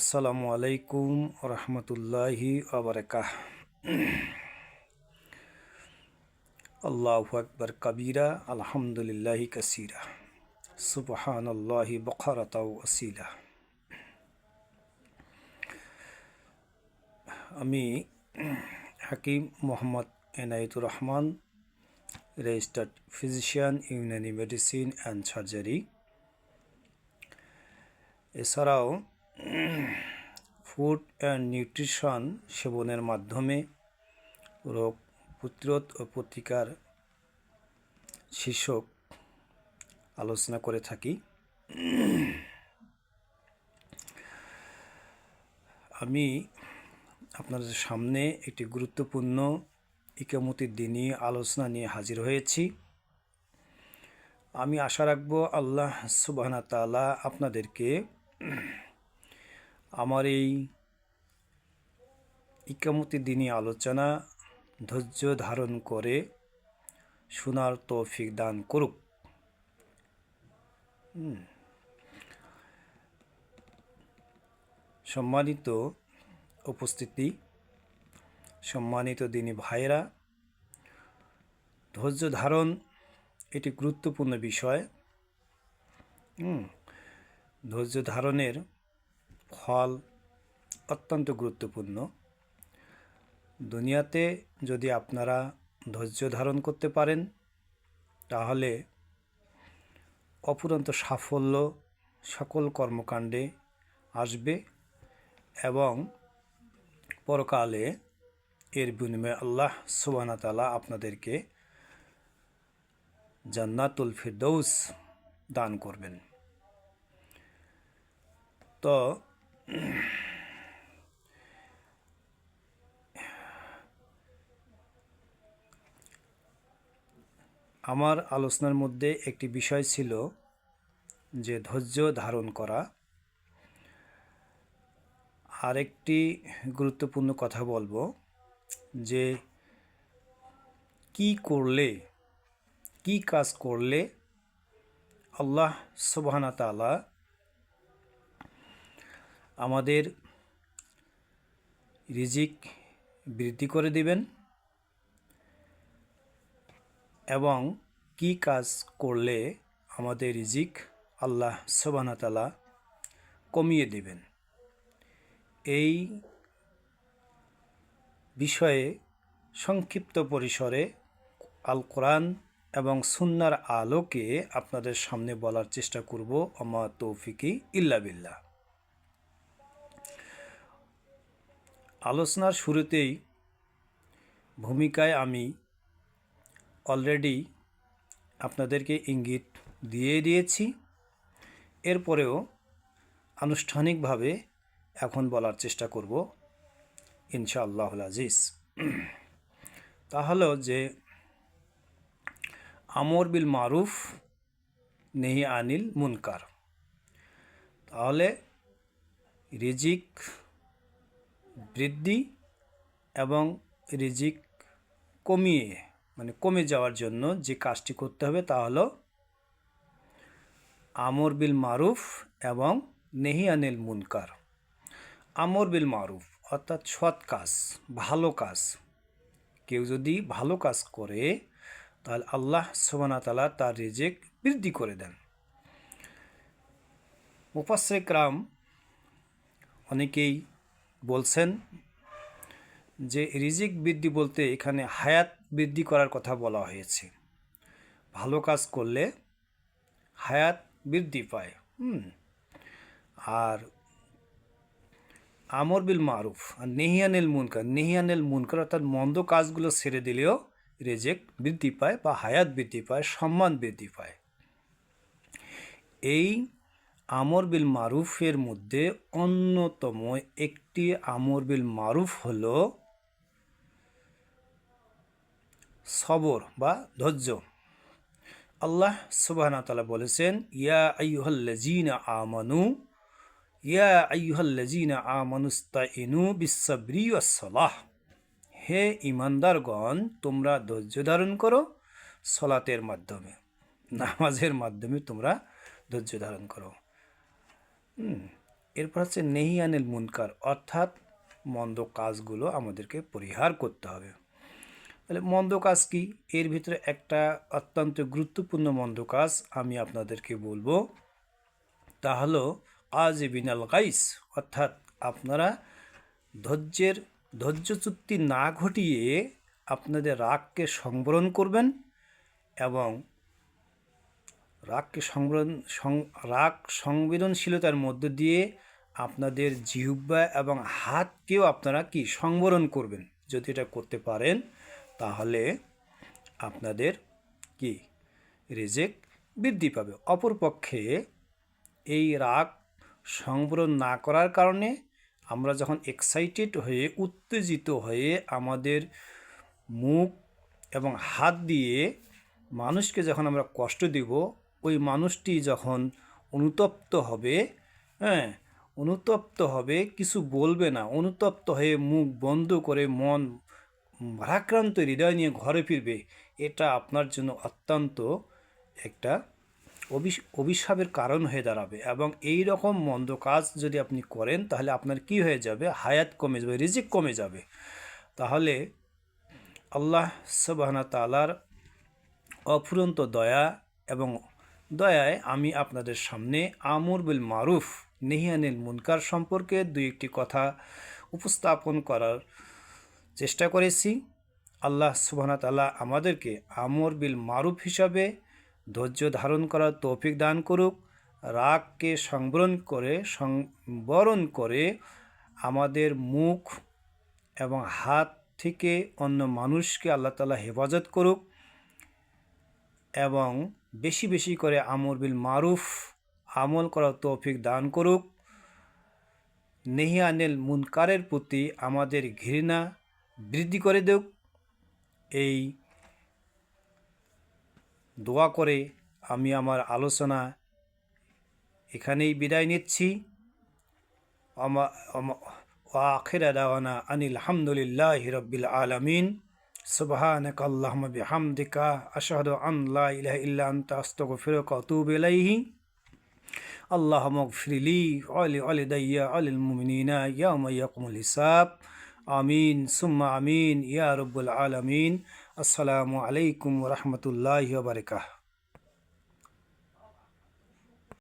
আসসালামু আলাইকুম রহমতুল্লাহি আবরকাহ আল্লাহু আকবর কবিরা, আলহামদুলিল্লাহি কাসিরা। সুবহান আল্লাহি বখরাতাও আসিলা আমি Hakim Mohammad Enayetur Rahman, registered physician, Unani medicine and surgery. এছাড়াও ফুড অ্যান্ড নিউট্রিশন সেবনের মাধ্যমে রোগ প্রতিরোধ ও প্রতিকার শীর্ষক আলোচনা করে থাকি। আমি আপনাদের সামনে একটি গুরুত্বপূর্ণ ইকামতির দিনই আলোচনা নিয়ে হাজির হয়েছি। আমি আশা রাখব আল্লাহ সুবাহনা তালা আপনাদেরকে আমার এই ইকামতি দিনী আলোচনা ধৈর্য ধারণ করে শোনার তৌফিক দান করুক। সম্মানিত উপস্থিতি, সম্মানিত দিনী ভাইরা ধৈর্য ধারণ এটি গুরুত্বপূর্ণ বিষয়। ধৈর্য ধারণের ফল অত্যন্ত গুরুত্বপূর্ণ। দুনিয়াতে যদি আপনারা ধৈর্য ধারণ করতে পারেন, তাহলে অফুরন্ত সাফল্য সকল কর্মকাণ্ডে আসবে এবং পরকালে এর বিনিময়ে আল্লাহ সুবানা তালা আপনাদেরকে জান্নাতুল ফিরদৌস দান করবেন। তো আমার আলোচনার মধ্যে একটি বিষয় ছিল যে ধৈর্য ধারণ করা। আরেকটি গুরুত্বপূর্ণ কথা বলব যে কি করলে, কি কাজ করলে আল্লাহ সুবহানা আমাদের রিজিক বৃদ্ধি করে দিবেন এবং কি কাজ করলে আমাদের রিজিক আল্লাহ সুবহানা তালা কমিয়ে দিবেন। এই বিষয়ে সংক্ষিপ্ত পরিসরে আল কোরআন এবং সুন্নার আলোকে আপনাদের সামনে বলার চেষ্টা করব। আমা তৌফিকি ইল্লা বিল্লাহ। আলোচনার শুরুতেই ভূমিকায় আমি অলরেডি আপনাদেরকে ইঙ্গিত দিয়ে দিয়েছি। এরপরেও আনুষ্ঠানিকভাবে এখন বলার চেষ্টা করব, ইনশাআল্লাহুল আজিজ। তা হলো যে, আমর বিল মারুফ নেহি আনিল মুনকার। তাহলে রিজিক বৃদ্ধি এবং রিজিক কমিয়ে মানে কমে যাওয়ার জন্য যে কাজটি করতে হবে তা হলো আমর বিল মারুফ এবং নেহি আনিল মুনকার। আমর বিল মারুফ অর্থাৎ সৎ কাজ, ভালো কাজ। কেউ যদি ভালো কাজ করে, তাহলে আল্লাহ সোবানা তালা তার রিজেক বৃদ্ধি করে দেন। মুফাসরিক রাম অনেকেই বলছেন যে রিজিক বৃদ্ধি বলতে এখানে হায়াত বৃদ্ধি করার কথা বলা হয়েছে। ভালো কাজ করলে হায়াত বৃদ্ধি পায়। হুম। আর আমর বিল মারুফ, আর নেহিয়ানেল মুনকার নেহিয়ানেল মুনকার অর্থাৎ মন্দ কাজগুলো ছেড়ে দিলেও রেজেক বৃদ্ধি পায় বা হায়াত বৃদ্ধি পায়, সম্মান বৃদ্ধি পায়। এই আমর বিল মারুফের মধ্যে অন্যতম একটি আমর বিল মারুফ হল সবর বা ধৈর্য। আল্লাহ সুবাহ তালা বলেছেন, ইয়া আইহল্লাজিনা আমানু, ইয়া আইহল্লাজিনা আমানুস্তাইনু বিসাবরি সালাহ হে ইমানদারগণ তোমরা ধৈর্য ধারণ করো সলাতের মাধ্যমে। নামাজের মাধ্যমে তোমরা ধৈর্য ধারণ করো। এরপর হচ্ছে নেহিয়ানিল মুনকার। অর্থাৎ মন্দ কাজগুলো আমাদেরকে পরিহার করতে হবে। তাহলে মন্দ কাজ কি? এর ভিতরে একটা অত্যন্ত গুরুত্বপূর্ণ মন্দ কাজ আমি আপনাদেরকে বলব। তা হলো আজ বিনাল গাইস, অর্থাৎ আপনারা ধৈর্যের ধৈর্যচ্যুতি না ঘটিয়ে আপনাদের রাগকে সংবরণ করবেন এবং রাগকে সংবরণ সং- রাগ সংবেদনশীলতার মধ্য দিয়ে আপনাদের জিহুব্বা এবং হাতকেও আপনারা কি সংবরণ করবেন? যদি এটা করতে পারেন, তাহলে আপনাদের কি? রেজেক বৃদ্ধি পাবে। অপরপক্ষে এই রাগ সংবরণ না করার কারণে আমরা যখন এক্সাইটেড হয়ে, উত্তেজিত হয়ে আমাদের মুখ এবং হাত দিয়ে মানুষকে যখন আমরা কষ্ট দিব ওই মানুষটি যখন অনুতপ্ত হবে হ্যাঁ অনুতপ্ত হবে, কিছু বলবে না, অনুতপ্ত হয়ে মুখ বন্ধ করে মন ভারাক্রান্ত হৃদয় নিয়ে ঘরে ফিরবে, এটা আপনার জন্য অত্যন্ত একটা অভিশ- অভিশাপের কারণ হয়ে দাঁড়াবে। এবং এই রকম মন্দ কাজ যদি আপনি করেন, তাহলে আপনার কি হয়ে যাবে? হায়াত কমে যাবে, রিজিক কমে যাবে। তাহলে আল্লাহ সুবাহনা তালার অফুরন্ত দয়া এবং দয়ায় আমি আপনাদের সামনে আমর বিল মারুফ নেহিয়ানিল মুনকার সম্পর্কে দুই একটি কথা উপস্থাপন করার চেষ্টা করেছি। আল্লাহ সুবহানা তাআলা আমাদেরকে আমর বিল মারুফ হিসাবে ধৈর্য ধারণ করার তৌফিক দান করুক, রাগকে সংবরণ করে সংবরণ করে আমাদের মুখ এবং হাত থেকে অন্য মানুষকে আল্লাহ তালা হেফাজত করুক এবং বেশি বেশি করে আমর বিল মারুফ আমল করার তৌফিক দান করুক। নেহিয়ানেল মুনকারের প্রতি আমাদের ঘৃণা বৃদ্ধি করে দেব এই দোয়া করে আমি আমার আলোচনা এখানেই বিদায় নিচ্ছি। আখির দাওয়ানা আনিল হামদুলিল্লাহ রব্বিল আলমিন। سبحانك اللهم بحمدك أشهد أن لا إله إلا أنت أستغفرك وأتوب إليه. اللهم اغفر لي ولي ولدي ولي المؤمنين يوم يقوم الحساب. آمين. ثم آمين. يا رب العالمين. السلام عليكم ورحمة الله وبركاته.